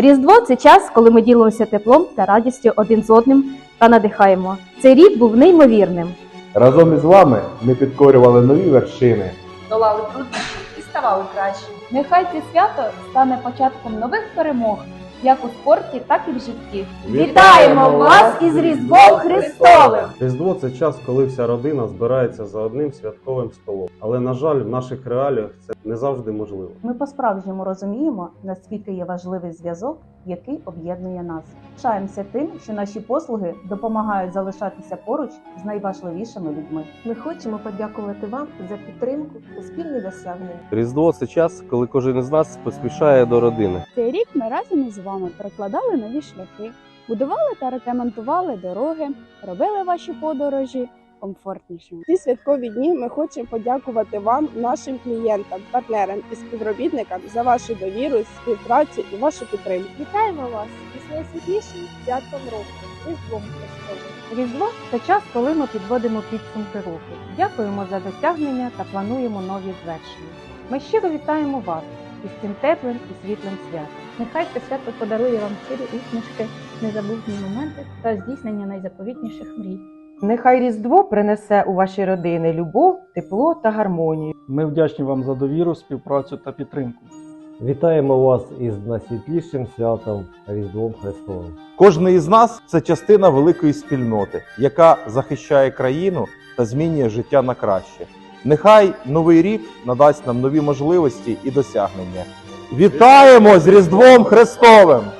Різдво це час, коли ми ділимося теплом та радістю один з одним та надихаємо. Цей рік був неймовірним. Разом із вами ми підкорювали нові вершини. долали труднощі і ставали краще. Нехай це свято стане початком нових перемог, як у спорті, так і в житті. Вітаємо вас із Різдвом Христовим! Різдво це час, коли вся родина збирається за одним святковим столом. Але на жаль, в наших реаліях це не завжди можливо. Ми по-справжньому розуміємо, наскільки є важливий зв'язок, який об'єднує нас. Пишаємося тим, що наші послуги допомагають залишатися поруч з найважливішими людьми. Ми хочемо подякувати вам за підтримку та спільні досягнення. Різдво це час, коли кожен із нас поспішає до родини. Цей рік ми разом із вами прокладали нові шляхи, будували та ремонтували дороги, робили ваші подорожі комфортнішими. Ці святкові дні ми хочемо подякувати вам, нашим клієнтам, партнерам і співробітникам за вашу довіру, співпрацю і вашу підтримку. Вітаємо вас із найсвітлішим святом року Різдвом Христовим. Різдво це час, коли ми підводимо підсумки року. Дякуємо за досягнення та плануємо нові звершення. Ми щиро вітаємо вас із цим теплим і світлим святом. Нехай це свято подарує вам щирі усмішки, незабутні моменти та здійснення найзаповітніших мрій. Нехай Різдво принесе у ваші родини любов, тепло та гармонію. Ми вдячні вам за довіру, співпрацю та підтримку. Вітаємо вас із найсвітлішим святом Різдвом Христовим. Кожен із нас це частина великої спільноти, яка захищає країну та змінює життя на краще. Нехай новий рік надасть нам нові можливості і досягнення. Вітаємо з Різдвом Христовим!